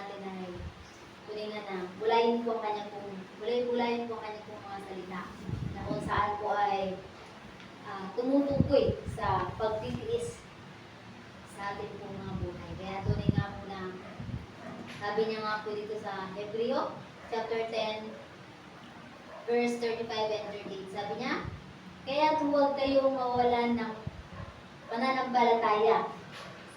natin ay kuningan na bulayin po ang kanyang pong, bulay-bulayin po ang kanyang pong mga salita na kung saan po ay ah, tumutukoy sa pagtitiis sa ating pong mga buhay. Kaya tunay nga po na sabi niya nga po dito sa Hebreo, chapter 10, verse 35 and 38. Sabi niya, kaya huwag kayong mawalan ng pananampalataya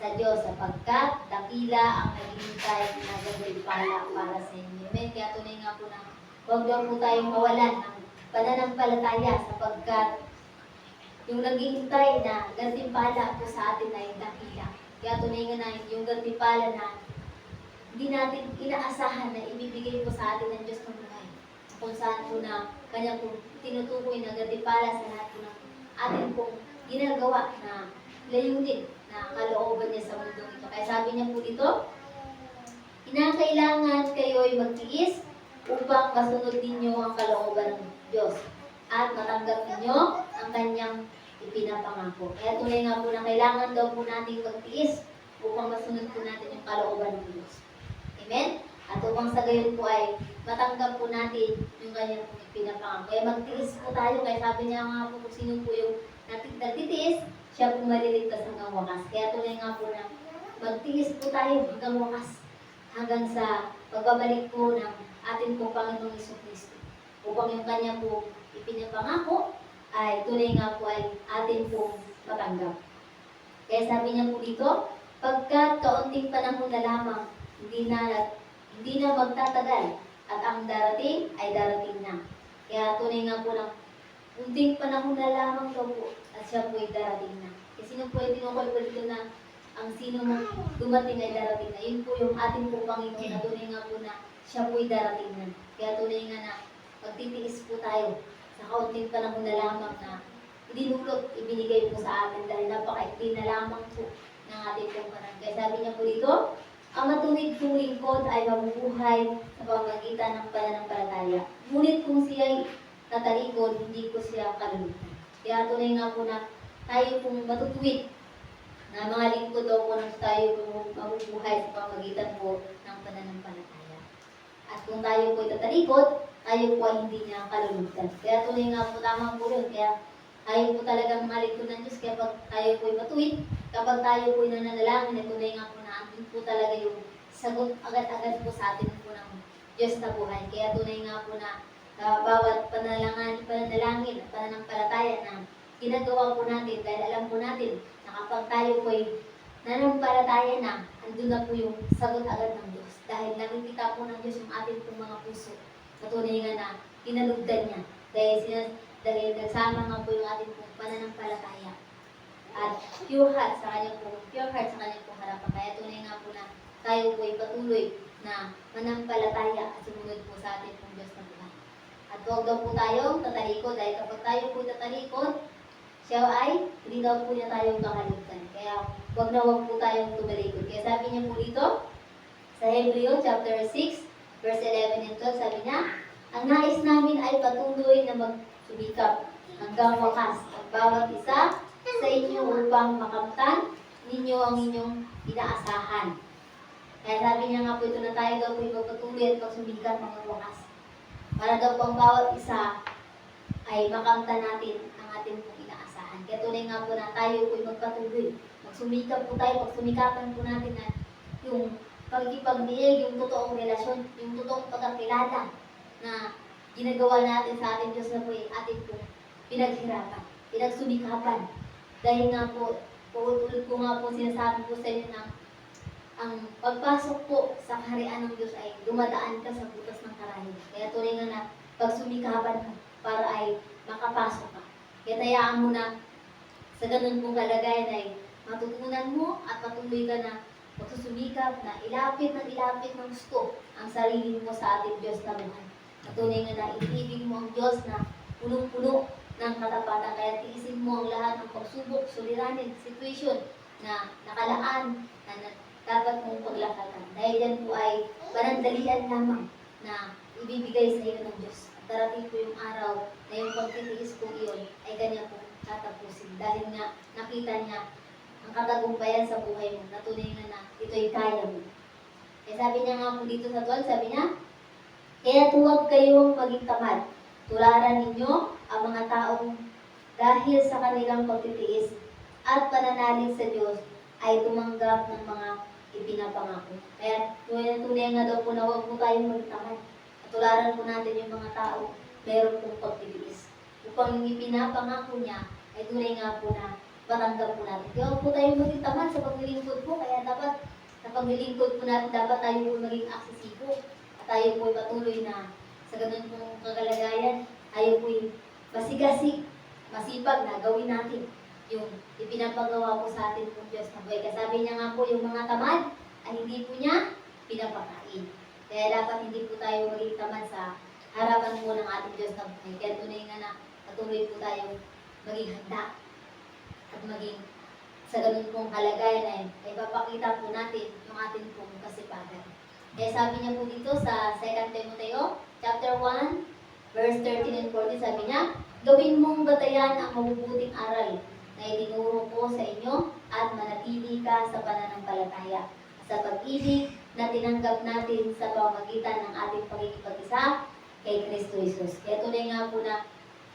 sa Diyos sapagkat dakila ang naghihintay na gagawin-pala para sa inyo. Amen. Kaya tunay nga po na huwag daw po tayong mawalan ng pananampalataya sapagkat yung naghihintay na gantimpala po sa atin ay dakila. Kaya tunay nga na yung gantimpala na hindi natin inaasahan na ibibigay po sa atin ng Diyos ng buhay. Kung saan po na kanya po tinutukoy na gantimpala sa lahat po ng atin pong ginagawa na layunin na kalooban niya sa mundo ito. Kaya sabi niya po dito, Kinakailangan kayo'y magtiis upang masunod ninyo ang kalooban ng Diyos at matanggap ninyo ang kanyang ipinapangako. Kaya tunay nga po na kailangan daw po natin magtiis upang masunod po natin yung kalooban ng Diyos. Amen? At upang sa gayon po ay matanggap po natin yung kanyang ipinapangako. Kaya magtiis po tayo. Kaya sabi niya nga po kung sino po yung nagtitiis, siya po maliligtas hanggang wakas. Kaya tunay nga po na magtiis po tayo hanggang wakas hanggang sa pagbabalik po ng ating pong Panginoong Iso Kristo. Upang yung kanya po ipinapangako ay tunay nga po ay atin pong matanggap. Kaya sabi niya po dito, pagkat kaunting panahon na lamang, hindi na, hindi na magtatagal at ang darating ay darating na. Kaya tunay nga po ng unting panahon na lamang daw po at siya po ay darating na. Kasi po ay tinukol po dito na ang sino mo dumating ay darating na. Yun po yung ating po Panginoon na tunay nga po na siya po ay darating na. Kaya tunay nga na magtitiis po tayo sa kaunting panahon na lamang na idinulot, ibinigay po sa atin dahil napakaikli na lamang po ng ating pong panahon. Kaya sabi niya po dito, ang matuwid kong lingkod ay mabubuhay sa pamamagitan ng pananampalataya. Ngunit kung siya ay tatalikod, hindi ko siya kalulutan. Kaya tunay nga po na tayo pong matutuwid na mga lingkod daw po nang tayo mabubuhay sa pamamagitan po ng pananampalataya. At kung tayo po ay tatalikod, tayo po ay hindi niya kalulutan. Kaya tunay nga po tama po yun. Kaya tayo po talagang mga lingkod ng Diyos. Kaya pag tayo po ay matuwid, kapag tayo po ay nananalangin, ay tunay nga po na andun po talaga yung sagot agad-agad po sa atin po ng Diyos na buhay. Kaya tunay nga po na sa bawat panalangan, pananalangin at pananampalataya na ginagawa po natin dahil alam po natin na kapag tayo po ay nanampalataya na, andun na po yung sagot agad ng Diyos. Dahil nakikita po ng Diyos yung ating pong mga puso. Patunay nga na kinalugdan niya. Dahil, sina, dahil nagsama nga po yung ating pong pananampalataya. At pure heart sa kanyang pong, pure heart sa kanyang pong harapan. Kaya tunay nga po na tayo po ay patuloy na manampalataya at sumunod po sa ating pong Diyos na. At huwag daw po tayong tatalikod dahil kapag tayo po tatalikod, siya ay hindi daw po niya tayong kakaligtan. Kaya huwag na huwag po tayong tumalikod. Kaya sabi niya po dito, sa Hebreo chapter 6, verse 11 and 12, sabi niya, Ang nais namin ay patuloy na magsumikap hanggang wakas ang bawat isa sa inyo upang makamtan ninyo ang inyong inaasahan. Kaya sabi niya nga po ito na tayo daw po magpatuloy at magsumikap hanggang wakas. Para daw po ang bawat isa ay makamtan natin ang ating pong inaasahan. Kaya tunay nga po na tayo po magpatuloy. Magsumikap po tayo, magsumikapan po natin na yung pagkipagdiig, yung totoong relasyon, yung totoong pagkakilala na ginagawa natin sa ating Diyos na po ay ating po pinaghirapan, pinagsumikapan. Dahil nga po, tulad ko nga po sinasabi ko sa inyo na ang pagpasok po sa kaharian ng Diyos ay dumadaan ka sa butas ng karayom. Kaya tunay nga na pagsumikapan ka para ay makapasok ka. Kaya tayaan mo na sa ganun pong kalagayan ay matutunan mo at patuloy ka na magsusumikap na ilapit ng ilapit ng gusto ang sarili mo sa ating Diyos na buhay. At tunay nga na iibig mo ang Diyos na punong-puno ng katapatan. Kaya tiisin mo ang lahat ng pagsubok, suliranin, situation na nakalaan na, na dapat mong paglakaran. Dahil yan po ay panandalian lamang na ibibigay sa iyo ng Diyos. At darating po yung araw na yung pagtitiis po iyon ay kanya po tatapusin. Dahil nga nakita niya ang katagumpayan sa buhay mo na tunay na na ito'y kaya mo. Eh sabi niya nga po dito sa 12, sabi niya, Kaya huwag kayong maging tamad. Tularan ninyo ang mga taong dahil sa kanilang pagtitiis at pananalig sa Diyos ay tumanggap ng mga ipinapangako. Kaya tunay nga daw po na huwag po tayong maging tamad. At tularan po natin yung mga tao meron pong pagtitiis. Upang yung ipinapangako niya ay tunay nga po na matanggap po natin. Kaya huwag po tayong maging tamad sa paglilingkod po. Kaya dapat sa paglilingkod po natin, dapat tayo po maging aksesibo. At tayo po patuloy na sa ganun pong kagalagayan, tayo po masigasig, masipag na gawin natin yung ipinapagawa po sa atin pong Diyos na buhay. Kasabi niya nga po, yung mga tamad ay hindi po niya pinapakain. Kaya dapat hindi po tayo maging tamad sa harapan po ng ating Diyos na buhay. Kaya tunay nga na patuloy po tayo maging handa at maging sa ganun pong kalagayan ay, ay papakita po natin yung ating pong kasipagan. Kaya sabi niya po dito sa 2 Timoteo, chapter 1, verse 13 and 14, sabi niya, Gawin mong batayan ang mabubuting aral na itinuro ko sa inyo at manatili ka sa pananampalataya sa pag-ibig na tinanggap natin sa pamagitan ng ating pagkikipag-isa kay Kristo Jesus. Kaya tunay nga po na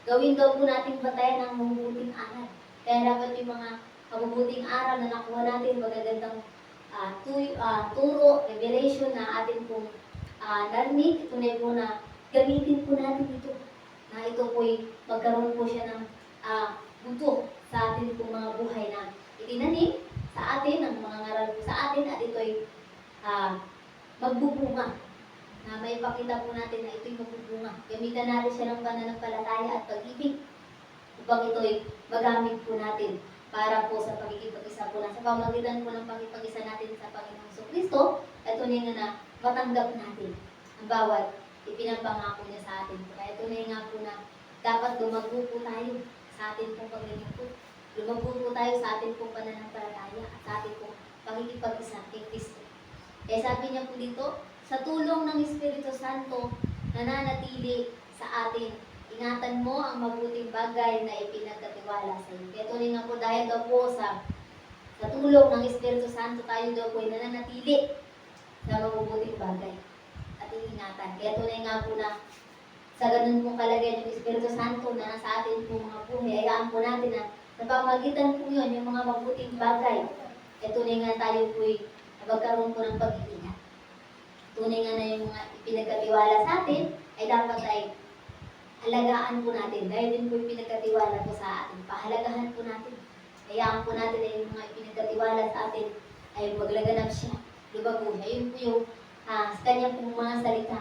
gawin daw po natin batayan ang mabubuting aral. Kaya dapat yung mga mabubuting aral na nakuha natin, magagandang ah, tu- ah, turo, revelation na atin pong uh, narinig, tunay po na gamitin po natin ito. Na ito po'y magkaroon po siya ng ah, buto sa atin pong mga buhay na itinanim sa atin, ang mga ngaral po sa atin, at ito'y ah, magbubunga. Na may pakita po natin na ito'y magbubunga. Gamitan natin siya ng pananampalataya at pag-ibig upang ito'y magamit po natin para po sa pagkikipag-isa po na sa pamagitan po ng pagkikipag-isa natin sa Panginoong Hesus Kristo, at tunay nga na matanggap natin ang bawat ipinapangako niya sa atin. Kaya tunay nga po na dapat lumago po tayo sa atin pong paglilingkod. Lumago po tayo sa atin pong pananampalataya at sa atin pong pagkikipag-isa kay Kristo. Kaya sabi niya po dito, sa tulong ng Espiritu Santo, nananatili sa atin ingatan mo ang mabuting bagay na ipinagkatiwala sa iyo. Kaya tunay nga po dahil daw po sa sa tulong ng Espiritu Santo tayo daw po ay nananatili sa mabubuting bagay at ingatan. Kaya tunay nga po na sa ganun pong kalagayan yung Espiritu Santo na nasa atin po mga buhay, hayaan po natin na sa pamagitan po yun, yung mga mabuting bagay, eh tunay nga tayo po ay magkaroon po ng pag-iingat. Tunay nga na yung mga ipinagkatiwala sa atin, ay dapat ay alagaan po natin. Dahil din po yung pinagkatiwala po sa atin. Pahalagahan po natin. Hayaan po natin na yung mga ipinagkatiwala sa atin ay maglaganap siya. Lubago siya. Yun po yung ah, sa kanya pong mga salita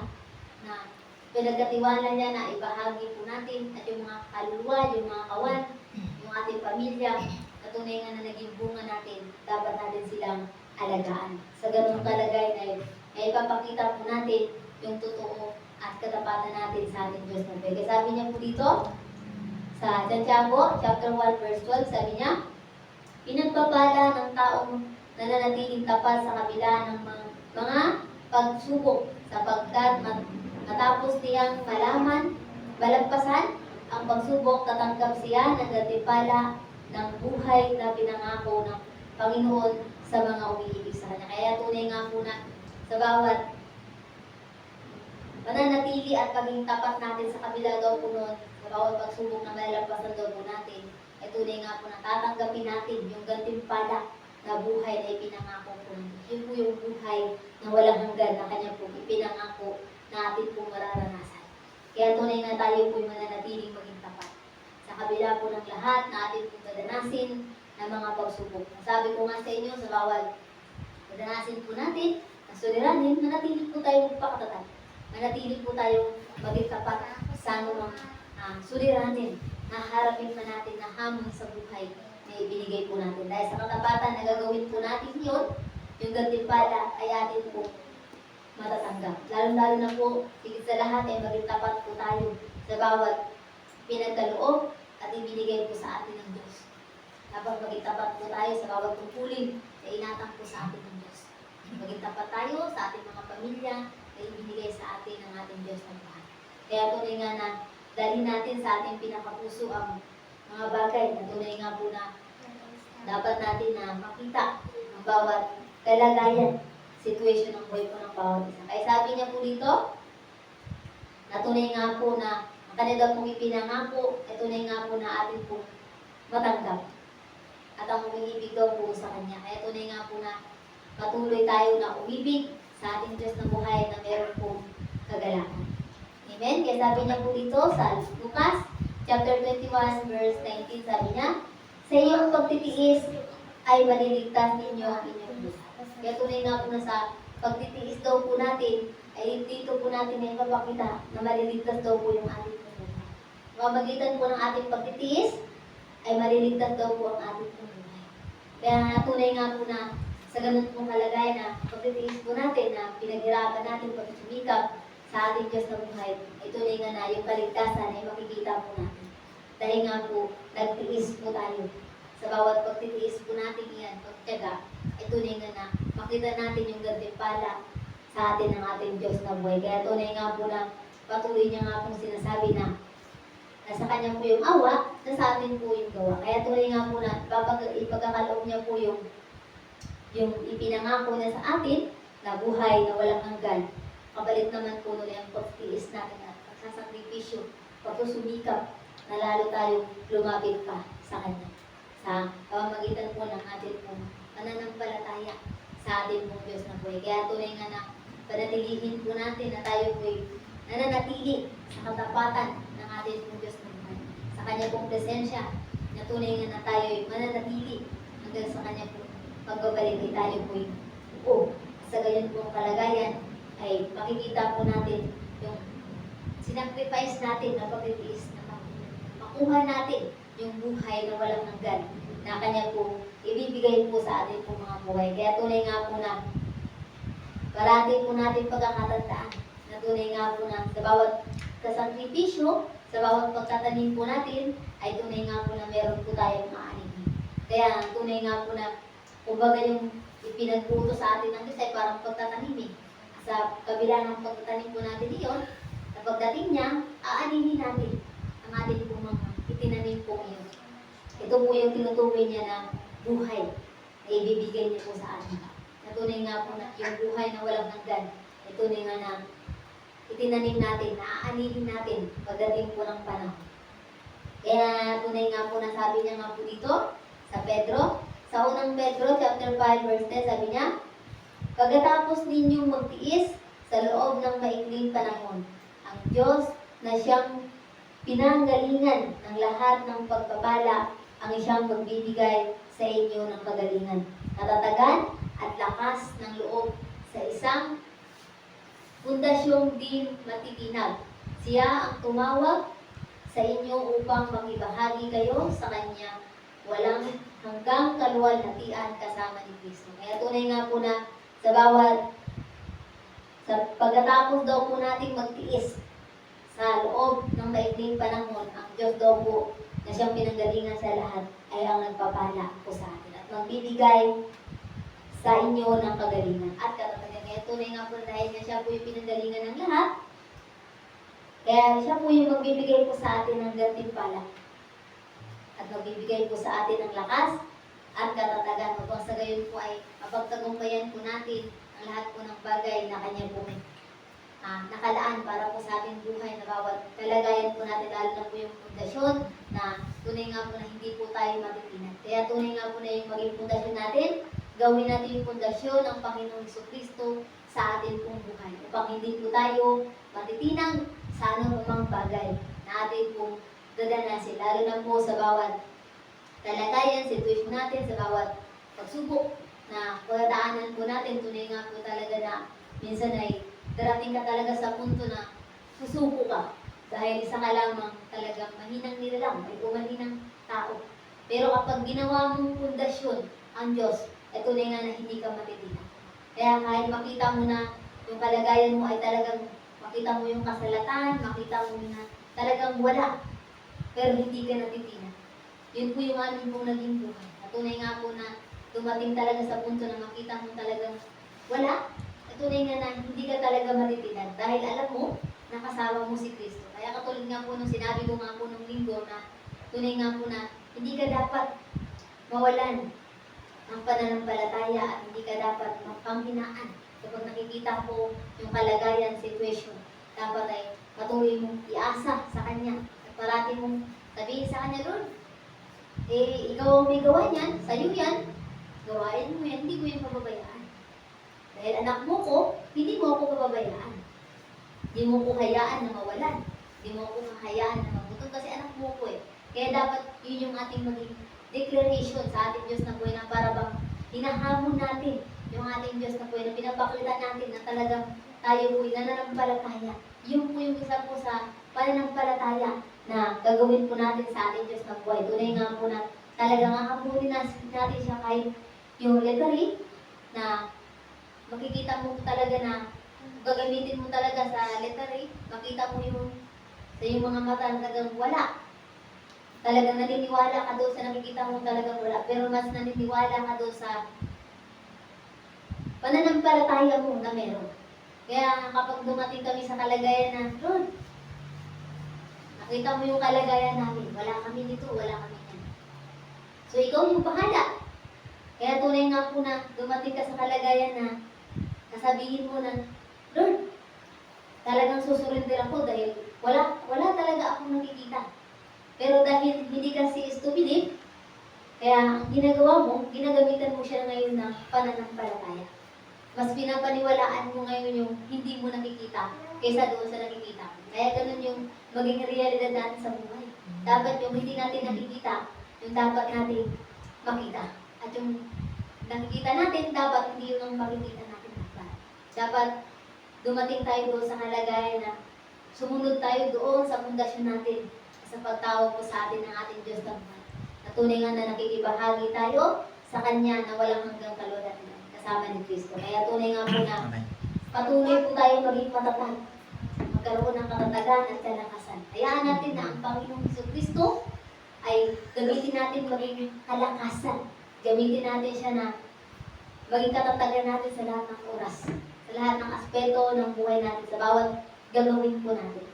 na pinagkatiwala niya na ibahagi po natin at yung mga kaluluwa, yung mga kawan, yung ating pamilya, at tunay nga na naging bunga natin, dapat natin silang alagaan. Sa ganung kalagay na yun, ay ipapakita po natin yung totoo at katapatan natin sa ating Diyos na Kaya sabi niya po dito, sa Santiago, chapter 1, verse 12, sabi niya, Pinagpapala ng taong nananatiling tapat sa kabila ng mga, mga pagsubok sapagkat mat, matapos niyang malaman, balagpasan, ang pagsubok tatanggap siya ng gantimpala ng buhay na pinangako ng Panginoon sa mga umiibig sa Kanya. Kaya tunay nga po na sa bawat mananatili at paging tapat natin sa kabila daw po noon, sa bawat pagsubok na malalampasan daw po natin, ay tunay nga po na tatanggapin natin yung gantimpala na buhay na ipinangako po natin. Yun po yung buhay na walang hanggan na kanya po ipinangako na atin pong mararanasan. Kaya tunay nga tayo po mananatiling maging tapat. Sa kabila po ng lahat na atin pong dadanasin ng mga pagsubok. Sabi ko nga sa inyo, sa bawat dadanasin po natin, na suliranin, manatili po tayo magpakatatag. Manatili po tayo maging tapat sa anumang uh, suliranin na harapin pa natin na hamon sa buhay na ibinigay po natin. Dahil sa katapatan na gagawin po natin yun, yung gantimpala ay atin po matatanggap. Lalo-lalo na po, higit sa lahat ay maging tapat po tayo sa bawat pinagkaloob at ibinigay po sa atin ng Diyos. Dapat maging po tayo sa bawat tungkulin na inatang po sa atin ng Diyos. Maging tayo sa ating mga pamilya na ibinigay sa atin ng ating Diyos ng bahay. Kaya tunay nga na dalhin natin sa ating pinakapuso ang mga bagay na tunay nga po na dapat natin na makita ang bawat kalagayan situation ng buhay po ng bawat isa. Kaya sabi niya po dito, natunay nga po na ang kanya daw pong ipinangako, ay tunay nga po na atin po matanggap. At ang umiibig daw po sa kanya. Kaya tunay nga po na patuloy tayo na umibig sa ating Diyos na buhay na meron po kagalakan. Amen? Kaya sabi niya po dito sa Lucas chapter 21 verse 19, sabi niya, sa iyong pagtitiis ay maliligtas ninyo ang inyong. Kaya tunay nga po na sa pagtitiis daw po natin, ay dito po natin ay mapakita na maliligtas daw po yung ating buhay. Mamagitan po ng ating pagtitiis, ay maliligtas daw po ang ating buhay. Kaya tunay nga po na sa ganun pong kalagayan na pagtitiis po natin na pinaghirapan natin pagsumikap sa ating Diyos na buhay, ay tunay nga na yung kaligtasan ay makikita po natin. Dahil nga po, nagtiis po tayo. Sa bawat pagtitiis po natin iyan, pagtyaga, ay tunay nga na makita natin yung gantimpala sa atin ng ating Diyos na buhay. Kaya tunay nga po na patuloy niya nga pong sinasabi na nasa kanya po yung awa, nasa atin po yung gawa. Kaya tunay nga po na ipagkakaloob niya po yung yung ipinangako niya sa atin na buhay na walang hanggan. Kabalit naman po nun yung pagtiis natin at pagsasakripisyo, pagsusumikap na lalo tayong lumapit pa sa Kanya. Sa pamamagitan po ng ating pong pananampalataya sa ating pong Diyos na buhay. Kaya tunay nga na panatilihin po natin na tayo po'y nananatili sa katapatan ng ating pong Diyos na buhay. Sa Kanya pong presensya, na tunay nga na tayo'y mananatili hanggang sa Kanya po pagbabalik ay tayo po'y o sa gayon pong kalagayan ay makikita po natin yung sinacrifice natin na pagtitiis na mak- makuha natin yung buhay na walang hanggan na kanya po ibibigay po sa atin po mga buhay. Kaya tunay nga po na parati po natin pagkakatandaan na tunay nga po na sa bawat kasakripisyo, sa bawat pagtatanim po natin, ay tunay nga po na meron po tayong maanihin. Kaya tunay nga po na kumbaga yung ipinagputo sa atin ng Diyos ay parang pagtatanim eh. Sa kabila ng pagtatanim po natin iyon, sa pagdating niya, aanihin natin ang ating po mga itinanim po iyon. Ito po yung tinutukoy niya na buhay na ibibigay niya po sa atin. Natunay nga po na yung buhay na walang hanggan, ay tunay nga na itinanim natin, na aanihin natin pagdating po ng panahon. Kaya tunay nga po na sabi niya nga po dito sa Pedro, sa unang Pedro chapter 5 verse 10 sabi niya, Pagkatapos ninyong magtiis sa loob ng maikling panahon, ang Diyos na siyang pinanggalingan ng lahat ng pagpapala ang siyang magbibigay sa inyo ng kagalingan, katatagan at lakas ng loob sa isang pundasyong di matitinag. Siya ang tumawag sa inyo upang makibahagi kayo sa Kanya walang hanggang kaluwalhatian kasama ni Kristo. Kaya tunay nga po na sa bawat sa pagkatapos daw po nating magtiis sa loob ng maikling panahon, ang Diyos daw po na siyang pinanggalingan sa lahat ay ang nagpapala po sa atin at magbibigay sa inyo ng kagalingan at katatagan. Kaya tunay nga po na dahil nga siya po yung pinanggalingan ng lahat, kaya siya po yung magbibigay po sa atin ng gantimpala at magbibigay po sa atin ng lakas at katatagan upang sa gayon po ay mapagtagumpayan po natin ang lahat po ng bagay na kanya po may ah, nakalaan para po sa ating buhay na bawat kalagayan po natin lalo na po yung pundasyon na tunay nga po na hindi po tayo matitinan. Kaya tunay nga po na yung maging pundasyon natin, gawin natin yung pundasyon ng Panginoong Hesus Kristo sa ating pong buhay upang hindi po tayo matitinang sa anumang bagay na ating pong dadanasin, lalo na po sa bawat kalagayan, sitwasyon natin, sa bawat pagsubok na pagdaanan po natin, tunay nga po talaga na minsan ay darating ka talaga sa punto na susuko ka dahil isa ka lamang talagang mahinang nilalang, may umahinang tao. Pero kapag ginawa mong pundasyon ang Diyos, ay tunay nga na hindi ka matitinag. Kaya kahit makita mo na yung kalagayan mo ay talagang makita mo yung kasalatan, makita mo na talagang wala, pero hindi ka natitinag. Yun po yung amin pong naging buhay. At tunay nga po na dumating talaga sa punto na makita mo talagang wala. Tunay nga na hindi ka talaga matitinag dahil alam mo na kasama mo si Kristo. Kaya katulad nga po nung sinabi ko nga po nung linggo na tunay nga po na hindi ka dapat mawalan ng pananampalataya at hindi ka dapat mapanghinaan kapag nakikita ko yung kalagayan, situation, dapat ay patuloy mong iasa sa Kanya. At parati mong sabihin sa Kanya, Lord, eh, ikaw ang may gawa niyan, sa'yo yan, gawain mo yan, hindi ko yan pababayaan. Dahil anak mo ko, hindi mo ako pababayaan. Hindi mo ko hayaan na mawalan. Hindi mo ko hayaan na mabuto kasi anak mo ko eh. Kaya dapat yun yung ating maging declaration sa ating Diyos na buhay na para bang hinahamon natin yung ating Diyos na buhay na pinapakita natin na talagang tayo po'y nananampalataya. Yun po yung isa po sa pananampalataya na gagawin po natin sa ating Diyos na buhay. Tunay nga po na talagang hahamunin natin siya kahit yung lettery na makikita mo talaga na gagamitin mo talaga sa lettery, makita mo yung sa yung mga mata na talagang wala. Talagang naniniwala ka doon sa nakikita mo talagang wala. Pero mas naniniwala ka doon sa pananampalataya mo na meron. Kaya kapag dumating kami sa kalagayan na, Lord, nakita mo yung kalagayan namin. Wala kami dito, wala kami yan. So ikaw yung bahala. Kaya tunay nga po na dumating ka sa kalagayan na nasabihin mo na, Lord, talagang susurrender ako dahil wala, wala talaga akong nakikita. Pero dahil hindi ka si to believe, kaya ginagawa mo, ginagamitan mo siya ngayon ng pananampalataya. Mas pinapaniwalaan mo ngayon yung hindi mo nakikita kaysa doon sa nakikita. Kaya ganun yung maging realidad natin sa buhay. Dapat yung hindi natin nakikita, yung dapat natin makita. At yung nakikita natin, dapat hindi yun ang makikita dapat. Dumating tayo doon sa kalagayan na sumunod tayo doon sa pundasyon natin sa pagtawag po sa atin ng ating Diyos buhay. Na tunay nga na nakikibahagi tayo sa Kanya na walang hanggang kalulad kasama ni Kristo. Kaya tunay nga po na patuloy po tayo maging matatag. Magkaroon ng katatagan at kalakasan. Hayaan natin na ang Panginoong Heso Kristo ay gamitin natin maging kalakasan. Gamitin natin siya na maging katatagan natin sa lahat ng oras. Sa lahat ng aspeto ng buhay natin. Sa bawat gagawin po natin.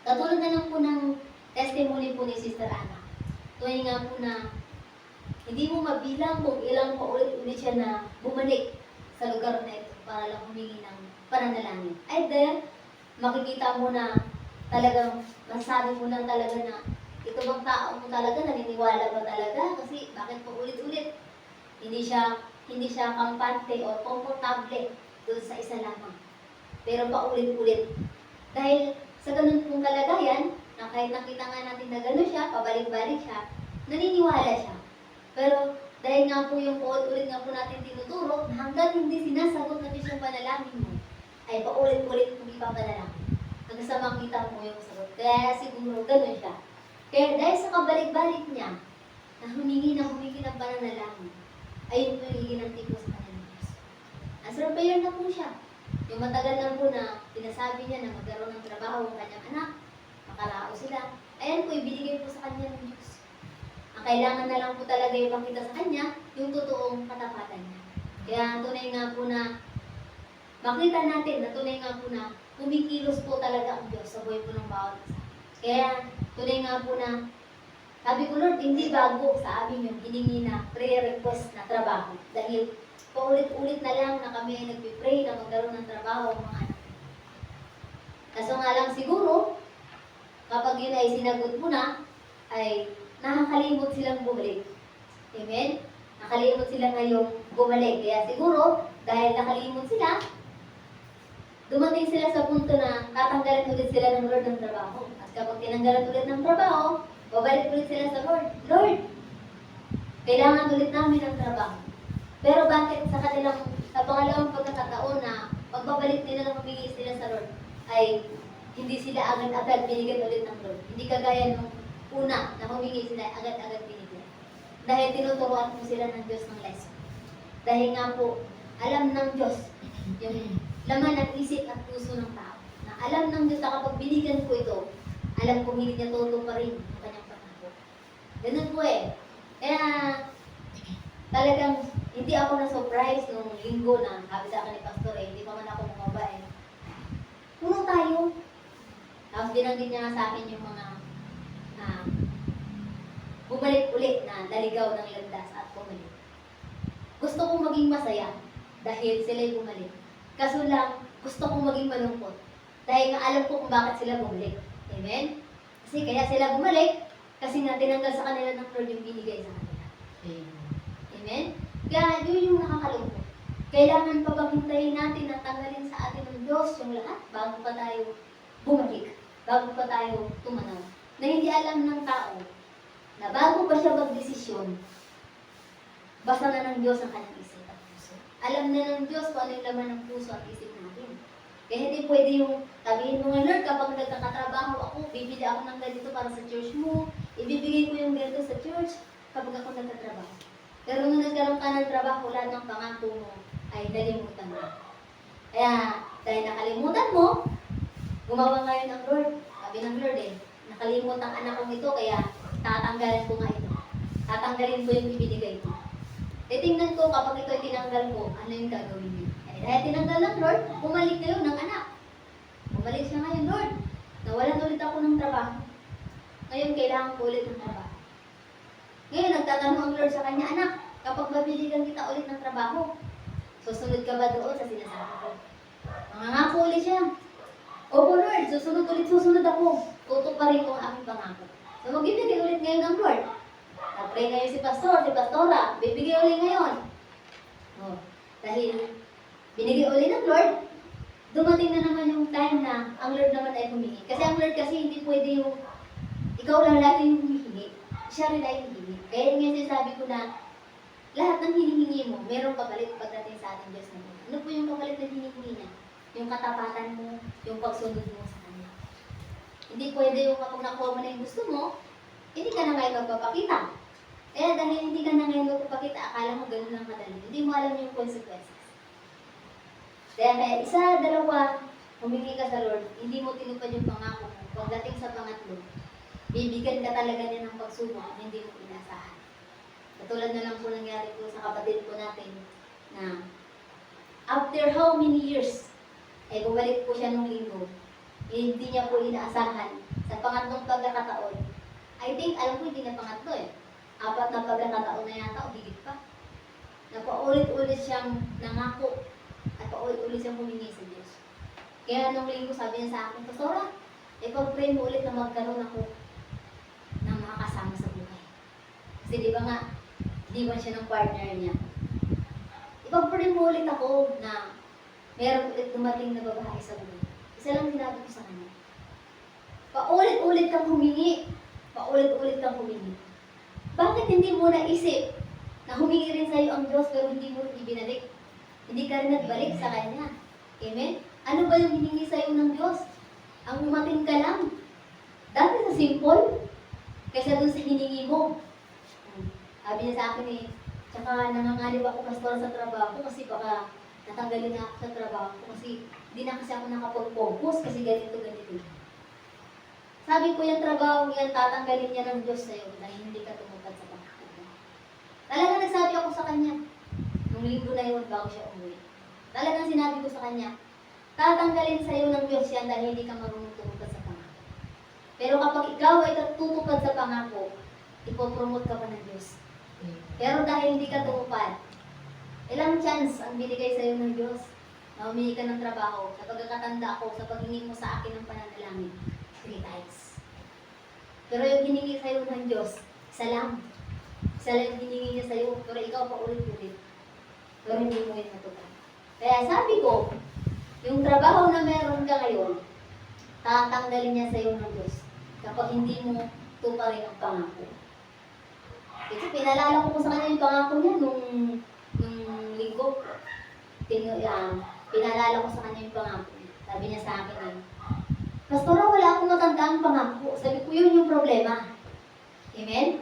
Katulad na lang po ng testimony po ni Sister Anna. Tunay nga po na hindi mo mabilang kung ilang paulit-ulit siya na bumalik sa lugar na ito para lang humingi ng pananalangin. Either, makikita mo na talagang masabi mo na talaga na ito bang tao mo talaga, naniniwala ba talaga? Kasi bakit pa ulit-ulit? Hindi siya hindi siya kampante o komportable doon sa isa lamang. Pero paulit-ulit. Dahil sa ganun pong kalagayan, na kahit nakita nga natin na gano'n siya, pabalik-balik siya, naniniwala siya. Pero dahil nga po yung paulit-ulit nga po natin tinuturo, na hanggang hindi sinasagot na yung panalangin mo, ay paulit-ulit mong ipapanalangin. Hanggang sa makita mo yung sagot. Kaya siguro gano'n siya. Kaya dahil sa kabalik-balik niya, na humingi na humingi ng pananalangin, po yung sa kanyang Diyos. Answer prayer na po siya. Yung matagal na po na sinasabi niya na magkaroon ng trabaho ang kanyang anak, makalao sila. Ayan po, ibinigay po sa kanya ng Diyos. Ang kailangan na lang po talaga ipakita sa kanya, yung totoong katapatan niya. Kaya tunay nga po na, makita natin na tunay nga po na, kumikilos po talaga ang Diyos sa buhay po ng bawat isa. Kaya, tunay nga po na, sabi ko, Lord, hindi bago sa amin yung hiningi na prayer request na trabaho. Dahil paulit-ulit na lang na kami ay nagpipray na magkaroon ng trabaho ang mga anak. Kaso nga lang siguro, kapag yun ay sinagot mo na, ay nakakalimot silang bumalik. Amen? Nakalimot sila ngayong bumalik. Kaya siguro, dahil nakalimot sila, dumating sila sa punto na tatanggalan ulit sila ng Lord ng trabaho. At kapag tinanggalan ulit ng trabaho, babalik ulit sila sa Lord. Lord, kailangan ulit namin ng trabaho. Pero bakit sa kanilang, sa pangalawang pagkakataon na pagbabalik nila ng humingi sila sa Lord, ay hindi sila agad-agad binigyan ulit ng Lord. Hindi kagaya nung una na humingi sila, agad-agad binigyan. Dahil tinuturuan po sila ng Diyos ng lesson. Dahil nga po, alam ng Diyos yung laman ng isip at puso ng tao. Na alam ng Diyos na kapag binigyan ko ito, alam kong hindi niya toto pa rin ang kanyang pangako. Ganun po eh. Kaya talagang hindi ako na-surprise nung linggo na sabi sa akin ni Pastor eh, hindi pa man ako bumaba eh. Puno tayo. Tapos binanggit niya sa akin yung mga ah, bumalik ulit na naligaw ng landas at bumalik. Gusto kong maging masaya dahil sila'y bumalik. Kaso lang, gusto kong maging malungkot. Dahil nga alam ko kung bakit sila bumalik. Amen? Kasi kaya sila bumalik, kasi nga tinanggal sa kanila ng Lord yung binigay sa kanila. Amen? Kaya yun yung nakakalungkot. Kailangan pa bang hintayin natin na tanggalin sa atin ng Diyos yung lahat bago pa tayo bumalik, bago pa tayo tumanaw. Na hindi alam ng tao na bago pa siya magdesisyon, basta na ng Diyos ang kanyang isip at puso. Alam na ng Diyos kung ano yung laman ng puso at isip natin. Kaya hindi pwede yung sabihin mo nga, Lord, kapag nagkakatrabaho ako, bibili ako ng ganito para sa church mo, ibibigay ko yung ganito sa church kapag ako nagkatrabaho. Pero nung nagkaroon ka ng trabaho, lahat ng pangako mo ay nalimutan mo. Kaya, dahil nakalimutan mo, gumawa ngayon ng Lord. Sabi ng Lord eh, nakalimut ang anak kong ito, kaya tatanggalan ko nga ito. Tatanggalin ko yung ibinigay ko. Titingnan ko kapag ito ay tinanggal ko, ano yung gagawin niya. Eh, dahil tinanggal ng Lord, bumalik na yun ng anak. Bumalik siya ngayon, Lord. Nawalan ulit ako ng trabaho. Ngayon, kailangan ko ulit ng trabaho. Ngayon, nagtatanong ang Lord sa kanya, anak, kapag mabiligan kita ulit ng trabaho, susunod ka ba doon sa sinasabi ko? Mangangako ulit siya. Opo, Lord, susunod ulit, susunod ako. Tutuparin ko ang aking pangako. So, magbibigay ulit ngayon ang Lord. Na-pray ngayon si Pastor, si Pastora, bibigay ulit ngayon. Oh, dahil binigay ulit ng Lord, dumating na naman yung time na ang Lord naman ay humingi. Kasi ang Lord kasi hindi pwede yung ikaw lang lagi yung humihingi. Siya rin ay humihingi. Kaya nga sinasabi ko na lahat ng hinihingi mo, merong kapalit pagdating sa ating Diyos na Lord. Ano po yung kapalit na hinihingi niya? Yung katapatan mo, yung pagsunod mo sa Kanya. Hindi pwede yung kapag nakuha mo na yung gusto mo, hindi ka na ngayon magpapakita. Kaya dahil hindi ka na ngayon magpapakita, akala mo ganun lang kadali. Hindi mo alam yung consequences. Kaya kaya isa, dalawa, humingi ka sa Lord, hindi mo tinupad yung pangako mo. Pagdating sa pangatlo, bibigyan ka talaga niya ng pagsubok na hindi mo inasahan. Katulad na lang po nangyari po sa kapatid po natin na after how many years, eh bumalik po siya nung linggo. Hindi niya po inaasahan sa pangatlong pagkakataon. I think, alam ko hindi na pangatlo eh. Apat na pagkakataon na yata o higit pa. Na paulit-ulit siyang nangako at paulit-ulit siyang humingi sa Diyos. Kaya nung linggo sabi niya sa akin, Pastora, ipag-pray mo ulit na magkaroon ako ng mga kasama sa buhay. Kasi di ba nga, ba siya ng partner niya? Ipag-pray mo ulit ako na meron ulit dumating na babae sa buhay. Isa lang sinabi ko sa kanya. Paulit-ulit kang humingi. Paulit-ulit kang humingi. Bakit hindi mo naisip na humingi rin sa'yo ang Diyos pero hindi mo rin ibinalik? Hindi ka rin nagbalik sa Kanya. Amen? Ano ba yung hiningi sa'yo ng Diyos? Ang umating ka lang. Dati sa simple, kaysa dun sa hiningi mo. Sabi niya sa akin eh, tsaka nangangalib ako pastor sa trabaho kasi baka natanggalin na ako sa trabaho ko kasi hindi na kasi ako nakapag-focus kasi ganito, ganito. Sabi ko yung trabaho yan, tatanggalin niya ng Diyos sa'yo dahil hindi ka tumupad sa pangako. Talaga nagsabi ako sa kanya, nung linggo na yun bago siya umuwi. Talagang sinabi ko sa kanya, tatanggalin sa'yo ng Diyos yan dahil hindi ka marunong tumupad sa pangako. Pero kapag ikaw ay tutupad sa pangako, ipopromote ka pa ng Diyos. Pero dahil hindi ka tumupad, ilang chance ang binigay sa'yo ng Diyos na humingi ka ng trabaho sa pagkakatanda ko, sa paghingi mo sa akin ng pananalangin, three times. Pero yung hiningi sa'yo ng Diyos, isa lang. Isa lang yung hiningi niya sa'yo, pero ikaw pa ulit-ulit. Pero hindi mo yun matupad. Kaya sabi ko, yung trabaho na meron ka ngayon, tatanggalin niya sa'yo ng Diyos kapag hindi mo tuparin ang pangako. Kasi pinalala ko po sa kanya yung pangako niya nung, nung linggo. Tinu, uh, pinalala ko sa kanya yung pangako. Sabi niya sa akin eh, Pastora, wala akong matandaan pangako. Sabi ko, yun yung problema. Amen?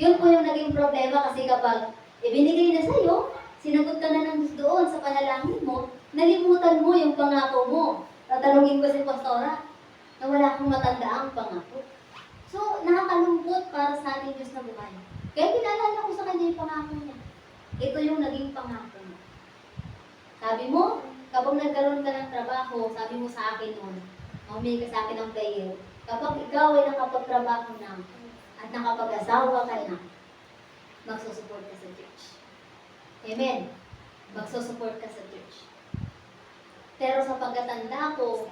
Yun po yung naging problema kasi kapag ibinigay na sa'yo, sinagot ka na ng doon sa panalangin mo, nalimutan mo yung pangako mo. Tatanungin ko si Pastora na wala akong matandaang pangako. So, nakakalungkot para sa ating Diyos na buhay. Kaya pinalala ko sa kanya yung pangako niya. Ito yung naging pangako mo. Sabi mo, kapag nagkaroon ka ng trabaho, sabi mo sa akin noon, humingi ka sa akin ng prayer, kapag ikaw ay nakapagtrabaho na at nakapag-asawa ka na, magsusupport ka sa church. Amen. Magsusupport ka sa church. Pero sa pagkatanda ko,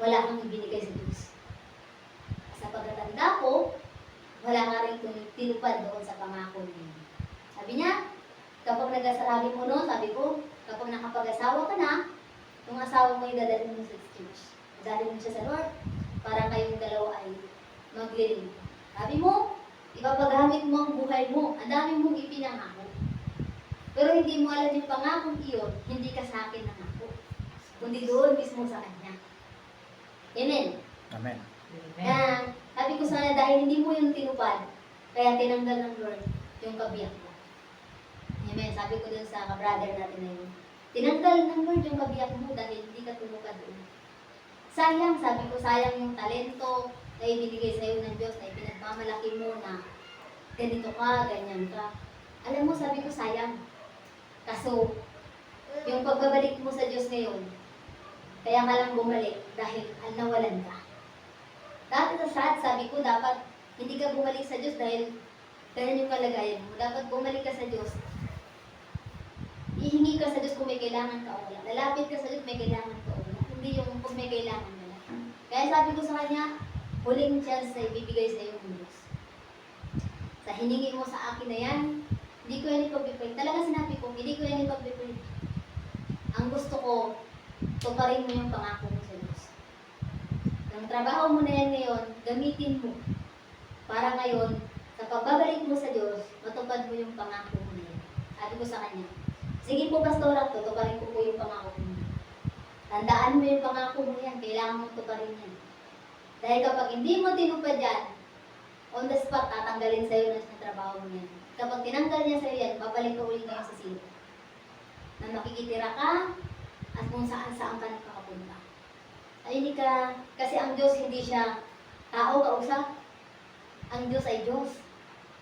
wala kang ibinigay sa Diyos. Sa pagkatanda ko, wala nga rin tinupad doon sa pangako niya. Sabi niya, kapag nag-asalabi mo noon, sabi ko, kapag nakapag-asawa ka na, yung asawa mo yung dadalhin mo sa church. Dadalhin mo siya sa Lord para kayong dalawa ay magliling. Sabi mo, ipapagamit mo ang buhay mo. Ang dami mong ipinangako. Pero hindi mo alam yung pangako iyon, hindi ka sa akin nangako. Kundi doon mismo sa Kanya. Amen. Amen. Kaya, sabi ko sana dahil hindi mo yung tinupad, kaya tinanggal ng Lord yung kabiyak mo. Amen. Sabi ko dun sa kabrother natin na yun. Tinanggal ng Lord yung kabiyak mo dahil hindi ka tumupad doon. Sayang, sabi ko, sayang yung talento na ibinigay sa'yo ng Diyos na ipinagmamalaki mo na ganito ka, ganyan ka. Alam mo, sabi ko, sayang. Kaso, yung pagbabalik mo sa Diyos ngayon, kaya ka lang bumalik dahil al nawalan ka. Dati sa sad, sabi ko, dapat hindi ka bumalik sa Diyos dahil ganyan yung kalagayan mo. Dapat bumalik ka sa Diyos. Ihingi ka sa Diyos kung may kailangan ka o wala. Lalapit ka sa Diyos, may kailangan ka o wala. Hindi yung kung may kailangan wala. Kaya sabi ko sa kanya, huling chance na ibibigay sa iyo ng Diyos. Sa hiningi mo sa akin na yan, hindi ko yan ipag-pray. Talaga sinabi ko, hindi ko yan ipag-pray. Ang gusto ko, tuparin mo yung pangako. Ang trabaho mo na yan ngayon, gamitin mo. Para ngayon, sa pagbabalik mo sa Diyos, matupad mo yung pangako mo na yan. Sabi ko sa kanya, sige po pastora, tutuparin ko po yung pangako mo. Tandaan mo yung pangako mo yan, kailangan mo tuparin yan. Dahil kapag hindi mo tinupad yan, on the spot, tatanggalin sa'yo sa trabaho mo yan. Kapag tinanggal niya sa'yo yan, babalik ka ulit ngayon sa zero. Na makikitira ka, at kung saan saan ka hindi ka, kasi ang Diyos hindi siya tao kausap. Ang Diyos ay Diyos.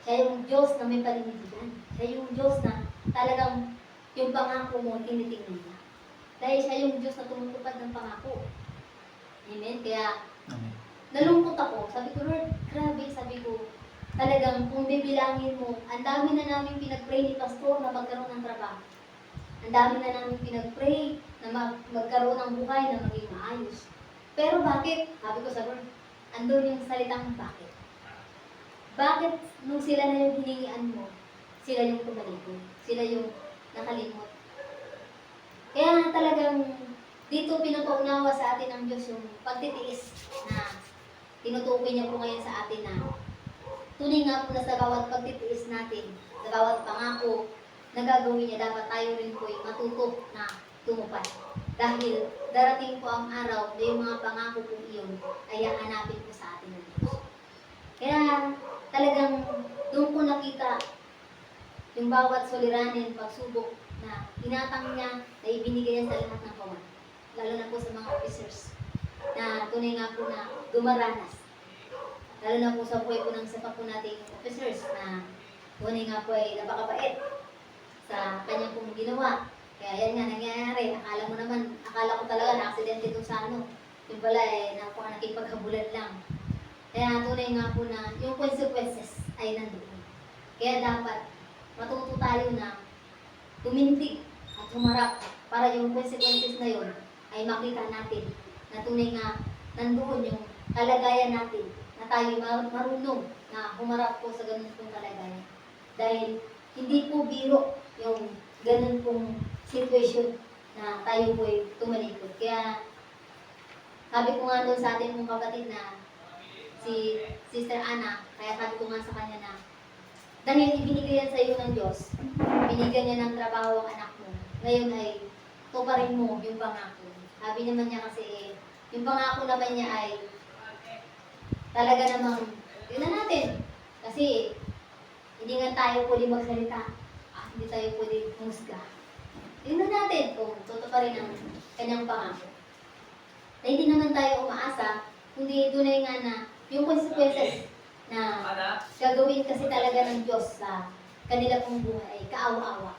Siya yung Diyos na may panindigan. Siya yung Diyos na talagang yung pangako mo, tinitingnan niya. Dahil siya yung Diyos na tumutupad ng pangako. Amen? Kaya, Amen. nalungkot ako. Sabi ko, Lord, grabe, sabi ko, talagang kung bibilangin mo, ang dami na namin pinag-pray ni Pastor na magkaroon ng trabaho. Ang dami na namin pinag-pray na mag- magkaroon ng buhay na maging maayos. Pero bakit? Sabi ko sa Lord, andun yung salitang bakit. Bakit nung sila na yung hiningian mo, sila yung tumalikod, sila yung nakalimot. Kaya talagang dito pinapaunawa sa atin ng Diyos yung pagtitiis na tinutukoy niya po ngayon sa atin na tunay nga po na sa bawat pagtitiis natin, sa bawat pangako na gagawin niya, dapat tayo rin po ay matuto na tumupad. Dahil darating po ang araw na yung mga pangako po iyon ay hahanapin po sa atin ng Diyos. Kaya talagang doon ko nakita yung bawat suliranin, pagsubok na inatang niya na ibinigay niya sa lahat ng kawan. Lalo na po sa mga officers na tunay nga po na dumaranas. Lalo na po sa buhay po ng isa pa po nating officers na tunay nga po ay napakabait sa kanyang pong ginawa. Kaya yan nga nangyayari. Akala mo naman, akala ko talaga na aksidente itong sa ano. Yung pala eh, napaka nakipaghabulan lang. Kaya tunay nga po na yung consequences ay nandoon. Kaya dapat matuto tayo na tumindig at humarap para yung consequences na yun ay makita natin na tunay nga nandoon yung kalagayan natin na tayo mar- marunong na humarap po sa ganun pong kalagayan. Dahil hindi po biro yung ganun pong situation na tayo po ay tumalikod. Kaya sabi ko nga doon sa atin mong kapatid na si Sister Ana, kaya sabi ko nga sa kanya na dahil ibinigay yan sa iyo ng Diyos, binigyan niya ng trabaho ang anak mo, ngayon ay tuparin mo yung pangako. Sabi naman niya kasi, yung pangako naman niya ay talaga namang, tingnan natin. Kasi, hindi nga tayo pwede magsalita. Hindi tayo pwede musga. Tingnan natin kung tutuparin ang kanyang pangako. Na hindi naman tayo umaasa, kundi tunay nga na yung consequences na gagawin kasi talaga ng Diyos sa kanila pong buhay ay kaawa-awa.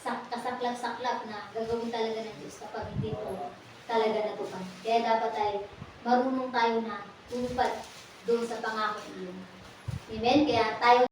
Sak kasaklap-saklap na gagawin talaga ng Diyos kapag hindi po talaga natupad. Kaya dapat ay marunong tayo na tumupad doon sa pangako niyo. Amen? Kaya tayo